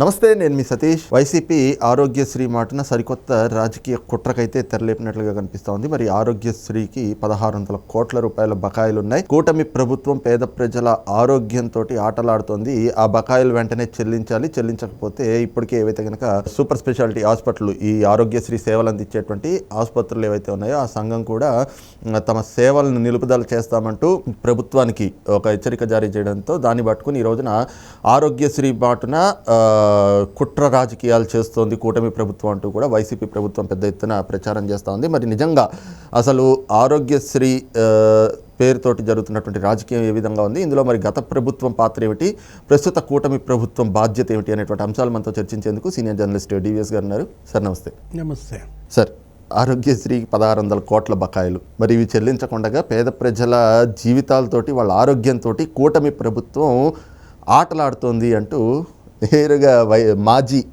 నమస్తే నేను మీ సతీష్. వైసీపీ ఆరోగ్యశ్రీ మాటన సరికొత్త రాజకీయ కుట్రకైతే తెరలేపినట్లుగా కనిపిస్తోంది ఉంది. మరి ఆరోగ్యశ్రీకి పదహారు వందల కోట్ల రూపాయల బకాయిలు ఉన్నాయి. కూటమి ప్రభుత్వం పేద ప్రజల ఆరోగ్యంతో ఆటలాడుతోంది. ఆ బకాయిలు వెంటనే చెల్లించాలి. చెల్లించకపోతే ఇప్పటికే ఏవైతే కనుక సూపర్ స్పెషాలిటీ హాస్పిటల్ ఈ ఆరోగ్యశ్రీ సేవలు అందించేటువంటి ఆసుపత్రులు ఏవైతే ఉన్నాయో ఆ సంఘం కూడా తమ సేవలను నిలుపుదల చేస్తామంటూ ప్రభుత్వానికి ఒక హెచ్చరిక జారీ చేయడంతో దాన్ని పట్టుకుని ఈ రోజున ఆరోగ్యశ్రీ బాటున కుట్ర రాజకీయాలు చేస్తోంది కూటమి ప్రభుత్వం అంటూ కూడా వైసీపీ ప్రభుత్వం పెద్ద ఎత్తున ప్రచారం చేస్తూ ఉంది. మరి నిజంగా అసలు ఆరోగ్యశ్రీ పేరుతోటి జరుగుతున్నటువంటి రాజకీయం ఏ విధంగా ఉంది? ఇందులో మరి గత ప్రభుత్వం పాత్ర ఏమిటి? ప్రస్తుత కూటమి ప్రభుత్వం బాధ్యత ఏమిటి? అనేటువంటి అంశాలు మనతో చర్చించేందుకు సీనియర్ జర్నలిస్ట్ డివిఎస్ గారు ఉన్నారు. సార్ నమస్తే. నమస్తే. సార్ ఆరోగ్యశ్రీ పదహారు వందల కోట్ల బకాయిలు. మరి ఇవి చెల్లించకుండా పేద ప్రజల జీవితాలతోటి వాళ్ళ ఆరోగ్యంతో కూటమి ప్రభుత్వం ఆటలాడుతోంది అంటూ నేరుగా వై మాజీ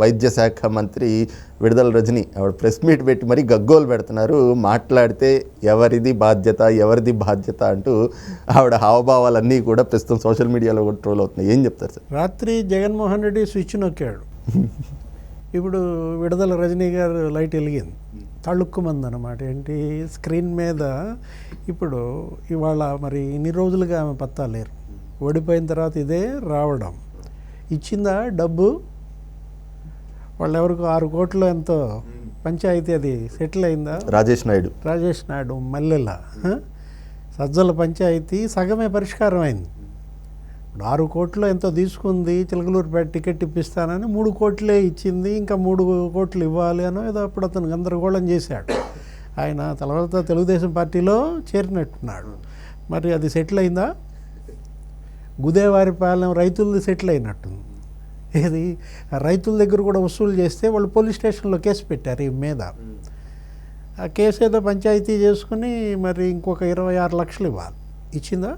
వైద్య శాఖ మంత్రి విడుదల రజని ఆవిడ ప్రెస్ మీట్ పెట్టి మరీ గగ్గోలు పెడుతున్నారు. మాట్లాడితే ఎవరిది బాధ్యత ఎవరిది బాధ్యత అంటూ ఆవిడ హావభావాలన్నీ కూడా ప్రస్తుతం సోషల్ మీడియాలో కూడా ట్రోల్ అవుతున్నాయి. ఏం చెప్తారు సార్? రాత్రి జగన్మోహన్ రెడ్డి స్విచ్ నొక్కాడు. ఇప్పుడు విడుదల రజనీ గారు లైట్ వెలిగింది. తళుక్కుమంది అనమాట ఏంటి? స్క్రీన్ మీద ఇప్పుడు ఇవాళ మరి ఇన్ని రోజులుగా ఆమె పత్తా లేరు. ఓడిపోయిన తర్వాత ఇదే రావడం. ఇచ్చిందా డబ్బు? వాళ్ళు ఎవరికి ఆరు కోట్లు ఎంతో. పంచాయతీ అది సెటిల్ అయిందా? రాజేష్ నాయుడు. రాజేష్ నాయుడు మల్లెల? సజ్జల పంచాయతీ సగమే పరిష్కారం అయింది. ఇప్పుడు ఆరు కోట్లు ఎంతో తీసుకుంది చిలకలూరుపేట టికెట్ ఇప్పిస్తానని మూడు కోట్లే ఇచ్చింది ఇంకా మూడు కోట్లు ఇవ్వాలి అనో ఏదో అప్పుడు అతను గందరగోళం చేశాడు. ఆయన తర్వాత తెలుగుదేశం పార్టీలో చేరినట్టున్నాడు. మరి అది సెటిల్ అయిందా? గుదేవారిపాలెం రైతులది సెటిల్ అయినట్టుంది ఏది? ఆ రైతుల దగ్గర కూడా వసూలు చేస్తే వాళ్ళు పోలీస్ స్టేషన్లో కేసు పెట్టారు ఈ మీద. ఆ కేసు ఏదో పంచాయతీ చేసుకుని మరి ఇంకొక ఇరవై ఆరు లక్షలు ఇవ్వాలి. ఇచ్చిందా?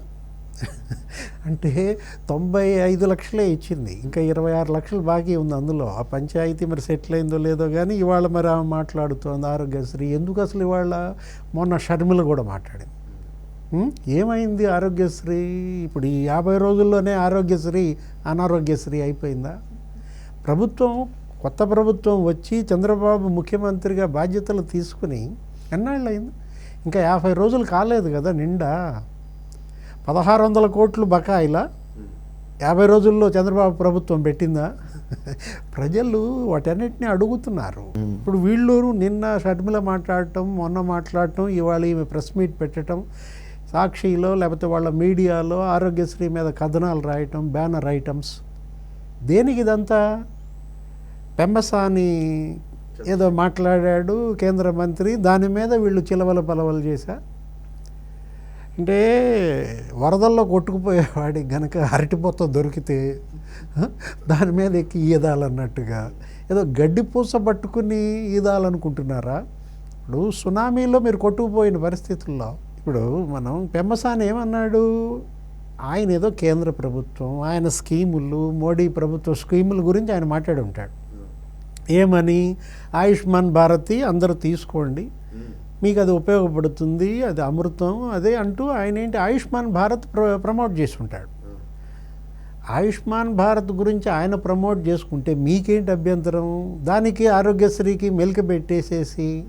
అంటే తొంభై ఐదు లక్షలే ఇచ్చింది. ఇంకా ఇరవై ఆరు లక్షలు బాకీ ఉంది అందులో. ఆ పంచాయతీ మరి సెటిల్ అయిందో లేదో కానీ ఇవాళ మరి ఆమె మాట్లాడుతోంది ఆరోగ్యశ్రీ. ఎందుకు అసలు ఇవాళ? మొన్న షర్మిల కూడా మాట్లాడింది. ఏమైంది ఆరోగ్యశ్రీ? ఇప్పుడు ఈ యాభై రోజుల్లోనే ఆరోగ్యశ్రీ అనారోగ్యశ్రీ అయిపోయిందా? ప్రభుత్వం కొత్త ప్రభుత్వం వచ్చి చంద్రబాబు ముఖ్యమంత్రిగా బాధ్యతలు తీసుకుని ఎన్నాళ్ళు అయింది ఇంకా యాభై రోజులు కాలేదు కదా నిండా. పదహారు వందల కోట్లు బకాయిలా? యాభై రోజుల్లో చంద్రబాబు ప్రభుత్వం పెట్టిందా? ప్రజలు వాటన్నిటిని అడుగుతున్నారు. ఇప్పుడు వీళ్ళు నిన్న షర్మిల మాట్లాడటం మొన్న మాట్లాడటం ఇవాళ ఈమె ప్రెస్ మీట్ పెట్టడం సాక్షిలో లేకపోతే వాళ్ళ మీడియాలో ఆరోగ్యశ్రీ మీద కథనాలు రాయటం బ్యానర్ ఐటమ్స్. దేనికి ఇదంతా? పెంబసాని ఏదో మాట్లాడాడు కేంద్ర మంత్రి దాని మీద వీళ్ళు చిలవల పలవలు చేశా. అంటే వరదల్లో కొట్టుకుపోయేవాడికి గనక అరటిపోత దొరికితే దాని మీద ఎక్కి ఈదాలన్నట్టుగా. ఏదో గడ్డి పూస పట్టుకుని ఈదాలనుకుంటున్నారా? ఇప్పుడు సునామీలో మీరు కొట్టుకుపోయిన పరిస్థితుల్లో ఇప్పుడు మనం పెమ్మసాని ఏమన్నాడు? ఆయన ఏదో కేంద్ర ప్రభుత్వం ఆయన స్కీములు మోడీ ప్రభుత్వ స్కీముల గురించి ఆయన మాట్లాడి ఉంటాడు ఏమని? ఆయుష్మాన్ భారతి అందరూ తీసుకోండి. మీకు అది ఉపయోగపడుతుంది అది అమృతం అదే అంటూ ఆయన ఏంటి? ఆయుష్మాన్ భారత్ ప్ర ప్రమోట్ చేసి ఉంటాడు ఆయుష్మాన్ భారత్ గురించి ఆయన ప్రమోట్ చేసుకుంటే మీకేంటి అభ్యంతరం? దానికి ఆరోగ్యశ్రీకి మెలిక పెట్టేసేసి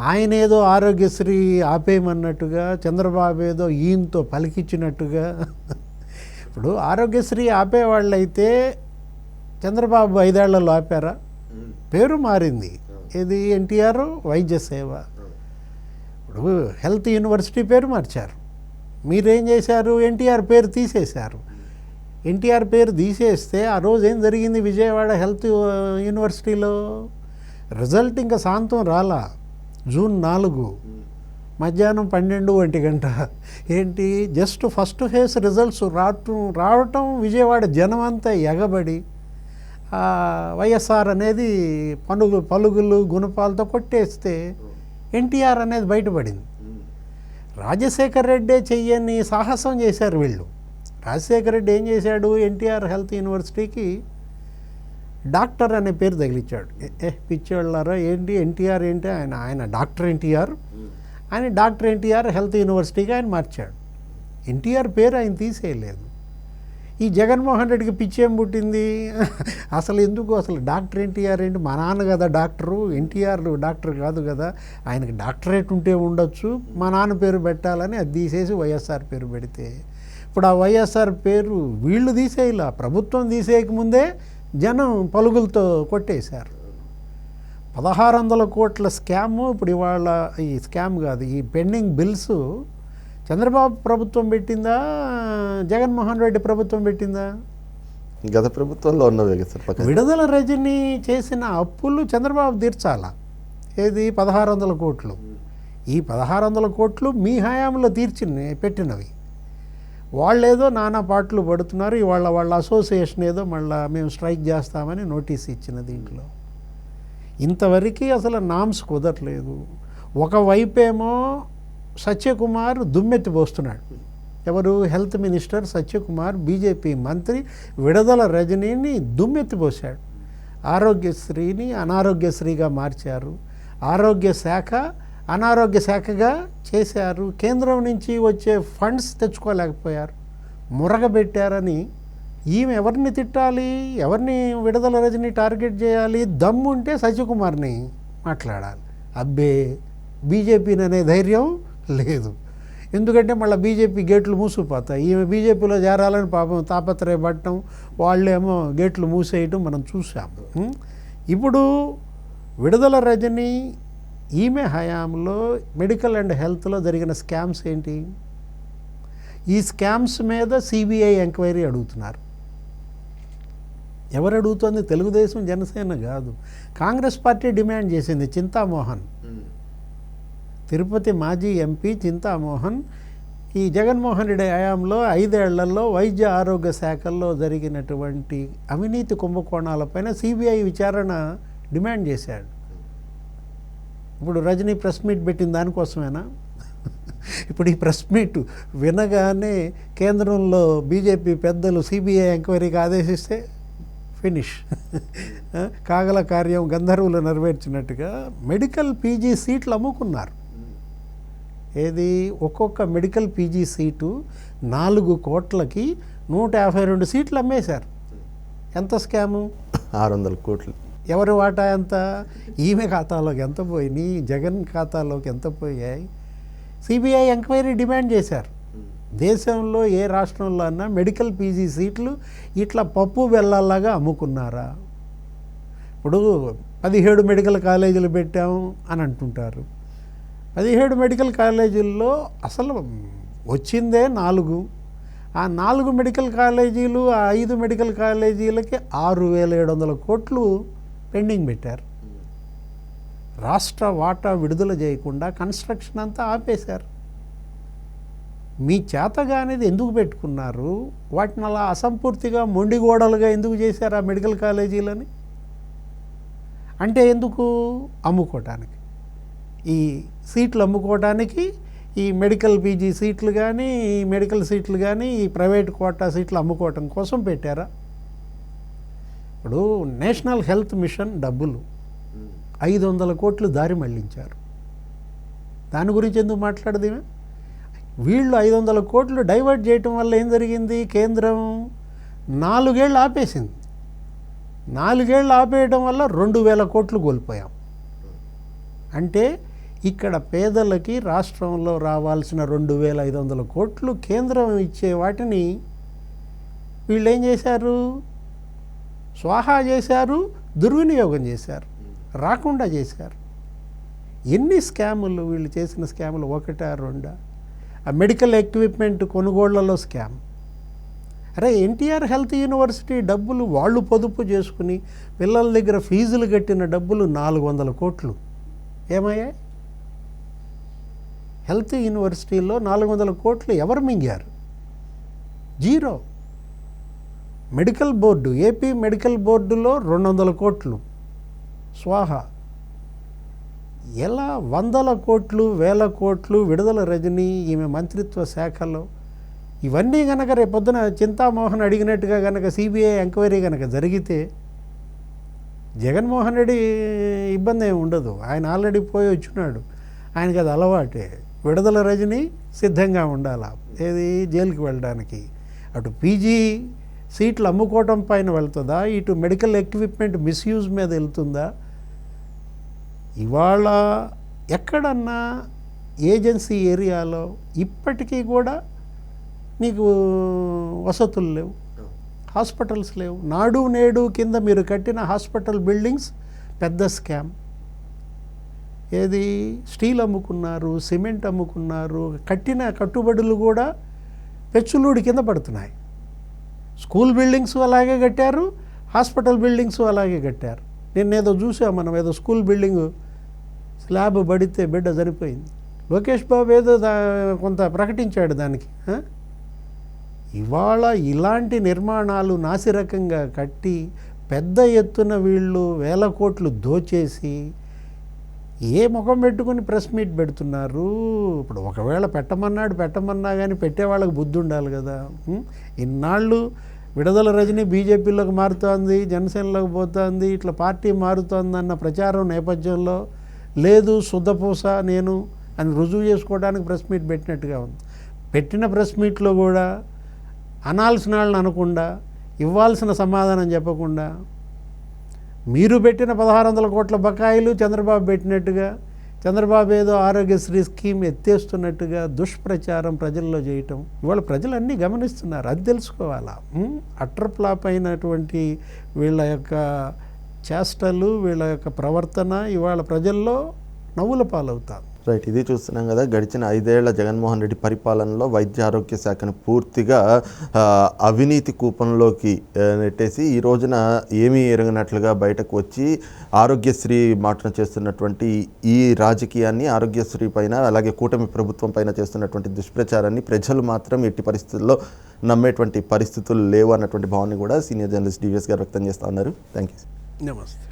ఆయన ఏదో ఆరోగ్యశ్రీ ఆపేయమన్నట్టుగా చంద్రబాబు ఏదో ఈయనతో పలికిచ్చినట్టుగా. ఇప్పుడు ఆరోగ్యశ్రీ ఆపేవాళ్ళైతే చంద్రబాబు ఐదేళ్ళలో ఆపారా? పేరు మారింది. ఇది ఎన్టీఆర్ వైద్య సేవ. ఇప్పుడు హెల్త్ యూనివర్సిటీ పేరు మార్చారు. మీరేం చేశారు? ఎన్టీఆర్ పేరు తీసేశారు. ఎన్టీఆర్ పేరు తీసేస్తే ఆ రోజు ఏం జరిగింది విజయవాడ హెల్త్ యూనివర్సిటీలో? రిజల్ట్ ఇంకా శాంతం రాలా. జూన్ నాలుగు మధ్యాహ్నం పన్నెండు ఒంటి గంట. ఏంటి? జస్ట్ ఫస్ట్ ఫేజ్ రిజల్ట్స్ రావటం రావటం విజయవాడ జనం అంతా ఎగబడి వైఎస్ఆర్ అనేది పనుగు పలుగులు గుణపాలతో కొట్టేస్తే ఎన్టీఆర్ అనేది బయటపడింది. రాజశేఖర్ రెడ్డే చెయ్యని సాహసం చేశారు వీళ్ళు. రాజశేఖర్ రెడ్డి ఏం చేశాడు? ఎన్టీఆర్ హెల్త్ యూనివర్సిటీకి డాక్టర్ అనే పేరు తగిలిచ్చాడు. ఏ- పిచ్చోళ్ళారా ఏంటి ఎన్టీఆర్ ఏంటి? ఆయన ఆయన డాక్టర్ ఎన్టీఆర్. ఆయన డాక్టర్ ఎన్టీఆర్ హెల్త్ యూనివర్సిటీకి ఆయన మార్చాడు. ఎన్టీఆర్ పేరు ఆయన తీసేయలేదు. ఈ జగన్మోహన్ రెడ్డికి పిచ్చేం ఏం పుట్టింది? అసలు ఎందుకు అసలు డాక్టర్ ఎన్టీఆర్ ఏంటి? మా నాన్న కదా డాక్టరు ఎన్టీఆర్ డాక్టర్ కాదు కదా. ఆయనకి డాక్టరేట్ ఉంటే ఉండొచ్చు. మా నాన్న పేరు పెట్టాలని అది తీసేసి వైఎస్ఆర్ పేరు పెడితే. ఇప్పుడు ఆ వైఎస్ఆర్ పేరు వీళ్ళు తీసేయాల? ప్రభుత్వం తీసేయకముందే జనం పలుగులతో కొట్టేశారు. పదహారు వందల కోట్ల స్కామ్ ఇప్పుడు ఇవాళ ఈ స్కామ్ కాదు ఈ పెండింగ్ బిల్స్ చంద్రబాబు ప్రభుత్వం పెట్టిందా? జగన్మోహన్ రెడ్డి ప్రభుత్వం పెట్టిందా? గత ప్రభుత్వంలో ఉన్నవే కదా సార్ పక్కన. విడుదల రజని చేసిన అప్పులు చంద్రబాబు తీర్చాల. ఏది? పదహారు వందల కోట్లు. ఈ పదహారు వందల కోట్లు మీ హయాంలో తీర్చిన పెట్టినవి. వాళ్ళేదో నానా పాటలు పడుతున్నారు ఇవాళ వాళ్ళ అసోసియేషన్ ఏదో మళ్ళీ మేము స్ట్రైక్ చేస్తామని నోటీస్ ఇచ్చిన దీంట్లో. ఇంతవరకు అసలు నామ్స్ కుదరలేదు. ఒకవైపేమో సత్యకుమార్ దుమ్మెత్తి పోస్తున్నాడు. ఎవరు? హెల్త్ మినిస్టర్ సత్యకుమార్ బీజేపీ మంత్రి విడుదల రజనీని దుమ్మెత్తిపోశాడు ఆరోగ్యశ్రీని అనారోగ్యశ్రీగా మార్చారు. ఆరోగ్య శాఖ అనారోగ్య శాఖగా చేశారు. కేంద్రం నుంచి వచ్చే ఫండ్స్ తెచ్చుకోలేకపోయారు. మురగబెట్టారని ఈమె ఎవరిని తిట్టాలి? ఎవరిని విడుదల రజని టార్గెట్ చేయాలి? దమ్ముంటే సత్యకుమార్ని మాట్లాడాలి. అబ్బే బీజేపీని అనే ధైర్యం లేదు. ఎందుకంటే మళ్ళీ బీజేపీ గేట్లు మూసుకుపోతాయి. ఈమె బీజేపీలో చేరాలని పాపం తాపత్రయపడటం వాళ్ళేమో గేట్లు మూసేయటం మనం చూసాము ఇప్పుడు విడుదల రజని ఈమె హయాంలో మెడికల్ అండ్ హెల్త్లో జరిగిన స్కామ్స్ ఏంటి? ఈ స్కామ్స్ మీద సిబిఐ ఎంక్వైరీ అడుగుతున్నారు. ఎవరు అడుగుతోంది? తెలుగుదేశం జనసేన కాదు. కాంగ్రెస్ పార్టీ డిమాండ్ చేసింది చింతామోహన్. తిరుపతి మాజీ ఎంపీ చింతామోహన్ ఈ జగన్మోహన్ రెడ్డి హయాంలో ఐదేళ్ళలో వైద్య ఆరోగ్య శాఖల్లో జరిగినటువంటి అవినీతి కుంభకోణాలపైన సిబిఐ విచారణ డిమాండ్ చేశాడు. ఇప్పుడు రజనీ ప్రెస్ మీట్ పెట్టిన దానికోసమేనా? ఇప్పుడు ఈ ప్రెస్ మీట్ వినగానే కేంద్రంలో బీజేపీ పెద్దలు సిబిఐ ఎంక్వైరీకి ఆదేశిస్తే ఫినిష్. కాగల కార్యం గంధర్వులు నెరవేర్చినట్టుగా మెడికల్ పీజీ సీట్లు అమ్ముకున్నారు. ఏది? ఒక్కొక్క మెడికల్ పీజీ సీటు నాలుగు కోట్లకి నూట యాభై రెండు సీట్లు అమ్మేశారు. ఎంత స్కాము? ఆరు వందల కోట్లు. ఎవరి వాటా ఎంత? ఈమె ఖాతాలోకి ఎంత పోయినాయి జగన్ ఖాతాలోకి ఎంత పోయాయి? సిబిఐ ఎంక్వైరీ డిమాండ్ చేశారు. దేశంలో ఏ రాష్ట్రంలో అన్నా మెడికల్ పీజీ సీట్లు ఇట్లా పప్పు బెల్లాలాగా అమ్ముకున్నారా? ఇప్పుడు పదిహేడు మెడికల్ కాలేజీలు పెట్టాము అని అంటుంటారు. పదిహేడు మెడికల్ కాలేజీల్లో అసలు వచ్చిందే నాలుగు. ఆ నాలుగు మెడికల్ కాలేజీలు ఆ ఐదు మెడికల్ కాలేజీలకి ఆరు వేల ఏడు వందల కోట్లు పెండింగ్ పెట్టారు. రాష్ట్ర వాటా విడుదల చేయకుండా కన్స్ట్రక్షన్ అంతా ఆపేశారు. మీ చేతగానేది ఎందుకు పెట్టుకున్నారు? వాటిని అలా అసంపూర్తిగా మొండిగోడలుగా ఎందుకు చేశారు ఆ మెడికల్ కాలేజీలని? అంటే ఎందుకు అమ్ముకోవటానికి ఈ సీట్లు అమ్ముకోవటానికి ఈ మెడికల్ పీజీ సీట్లు కానీ ఈ మెడికల్ సీట్లు కానీ ఈ ప్రైవేట్ కోటా సీట్లు అమ్ముకోవటం కోసం పెట్టారా? ఇప్పుడు నేషనల్ హెల్త్ మిషన్ డబ్బులు ఐదు వందల కోట్లు దారి మళ్ళించారు. దాని గురించి ఎందుకు మాట్లాడదు వీళ్ళు ఐదు వందల కోట్లు డైవర్ట్ చేయటం వల్ల ఏం జరిగింది? కేంద్రం నాలుగేళ్ళు ఆపేసింది. నాలుగేళ్ళు ఆపేయడం వల్ల రెండు వేల కోట్లు కోల్పోయాం. అంటే ఇక్కడ పేదలకి రాష్ట్రంలో రావాల్సిన రెండు వేల ఐదు వందల కోట్లు కేంద్రం ఇచ్చే వాటిని వీళ్ళు ఏం చేశారు? స్వాహా చేశారు దుర్వినియోగం చేశారు రాకుండా చేశారు. ఎన్ని స్కాములు వీళ్ళు చేసిన స్కాములు ఒకటా రెండా? ఆ మెడికల్ ఎక్విప్మెంట్ కొనుగోళ్ళలో స్కామ్. అరే ఎన్టీఆర్ హెల్త్ యూనివర్సిటీ డబ్బులు వాళ్ళు పొదుపు చేసుకుని పిల్లల దగ్గర ఫీజులు కట్టిన డబ్బులు నాలుగు వందల కోట్లు. ఏమయ్యాయి హెల్త్ యూనివర్సిటీలో నాలుగు వందల కోట్లు ఎవరు మింగారు? Zero. Medical board AP medical బోర్డులో రెండు వందల కోట్లు. స్వాహ! ఎలా వందల కోట్లు వేల కోట్లు విడుదల రజని ఈమె మంత్రిత్వ శాఖలో? ఇవన్నీ కనుక రేపొద్దున చింతామోహన్ అడిగినట్టుగా కనుక సిబిఐ ఎంక్వైరీ కనుక జరిగితే జగన్మోహన్ రెడ్డి ఇబ్బంది ఏమి ఉండదు. ఆయన ఆల్రెడీ పోయి వచ్చినాడు. ఆయనకి అది అలవాటే. విడుదల రజని సిద్ధంగా ఉండాలా? ఏది? జైలుకి వెళ్ళడానికి. అటు పీజీ సీట్లు అమ్ముకోవటం పైన వెళ్తుందా? ఇటు మెడికల్ ఎక్విప్మెంట్ మిస్యూజ్ మీద వెళ్తుందా? ఇవాళ ఎక్కడన్నా ఏజెన్సీ ఏరియాలో ఇప్పటికీ కూడా నీకు వసతులు లేవు హాస్పిటల్స్ లేవు. నాడు నేడు కింద మీరు కట్టిన హాస్పిటల్ బిల్డింగ్స్ పెద్ద స్కామ్. ఏది? స్టీల్ అమ్ముకున్నారు సిమెంట్ అమ్ముకున్నారు కట్టిన కట్టుబడులు కూడా పెచ్చులూడి కింద పడుతున్నాయి. స్కూల్ బిల్డింగ్స్ అలాగే కట్టారు హాస్పిటల్ బిల్డింగ్స్ అలాగే కట్టారు. నిన్న ఏదో చూసాం మనం ఏదో స్కూల్ బిల్డింగ్ స్లాబ్ పడితే బిడ్డ సరిపోయింది లోకేష్ బాబు ఏదో దా కొంత ప్రకటించాడు దానికి ఇవాళ ఇలాంటి నిర్మాణాలు నాసిరకంగా కట్టి పెద్ద ఎత్తున వీళ్ళు వేల కోట్లు దోచేసి ఏ ముఖం పెట్టుకుని ప్రెస్ మీట్ పెడుతున్నారు? ఇప్పుడు ఒకవేళ పెట్టమన్నాడు పెట్టమన్నా కానీ పెట్టేవాళ్ళకి బుద్ధి ఉండాలి కదా. ఇన్నాళ్ళు విడుదల రజని బీజేపీలోకి మారుతోంది జనసేనలోకి పోతోంది ఇట్లా పార్టీ మారుతోంది అన్న ప్రచారం నేపథ్యంలో లేదు శుద్ధపూస నేను అని రుజువు చేసుకోవడానికి ప్రెస్ మీట్ పెట్టినట్టుగా ఉంది. పెట్టిన ప్రెస్ మీట్లో కూడా అనాల్సిన వాళ్ళని అనకుండా ఇవ్వాల్సిన సమాధానం చెప్పకుండా మీరు పెట్టిన పదహారు వందల కోట్ల బకాయిలు చంద్రబాబు పెట్టినట్టుగా చంద్రబాబు ఏదో ఆరోగ్యశ్రీ స్కీమ్ ఎత్తేస్తున్నట్టుగా దుష్ప్రచారం ప్రజల్లో చేయటం ఇవాళ ప్రజలు అన్నీ గమనిస్తున్నారు అది తెలుసుకోవాలా ఉం? ఫ్లాప్ అయినటువంటి వీళ్ళ యొక్క చేష్టలు వీళ్ళ యొక్క ప్రవర్తన ఇవాళ ప్రజల్లో నవ్వుల పాలవుతారు రైట్. ఇది చూస్తున్నాం కదా గడిచిన ఐదేళ్ళ జగన్మోహన్ రెడ్డి పరిపాలనలో వైద్య ఆరోగ్య శాఖను పూర్తిగా అవినీతి కూపంలోకి నెట్టేసి ఈ రోజున ఏమీ ఎరగనట్లుగా బయటకు వచ్చి ఆరోగ్యశ్రీ మాటన చేస్తున్నటువంటి ఈ రాజకీయాన్ని ఆరోగ్యశ్రీ పైన అలాగే కూటమి ప్రభుత్వం పైన చేస్తున్నటువంటి దుష్ప్రచారాన్ని ప్రజలు మాత్రం ఎట్టి పరిస్థితుల్లో నమ్మేటువంటి పరిస్థితులు లేవు అన్నటువంటి భావాన్ని కూడా సీనియర్ జర్నలిస్ట్ డివిఎస్ గారు వ్యక్తం చేస్తూ ఉన్నారు. థ్యాంక్ యూ నమస్తే.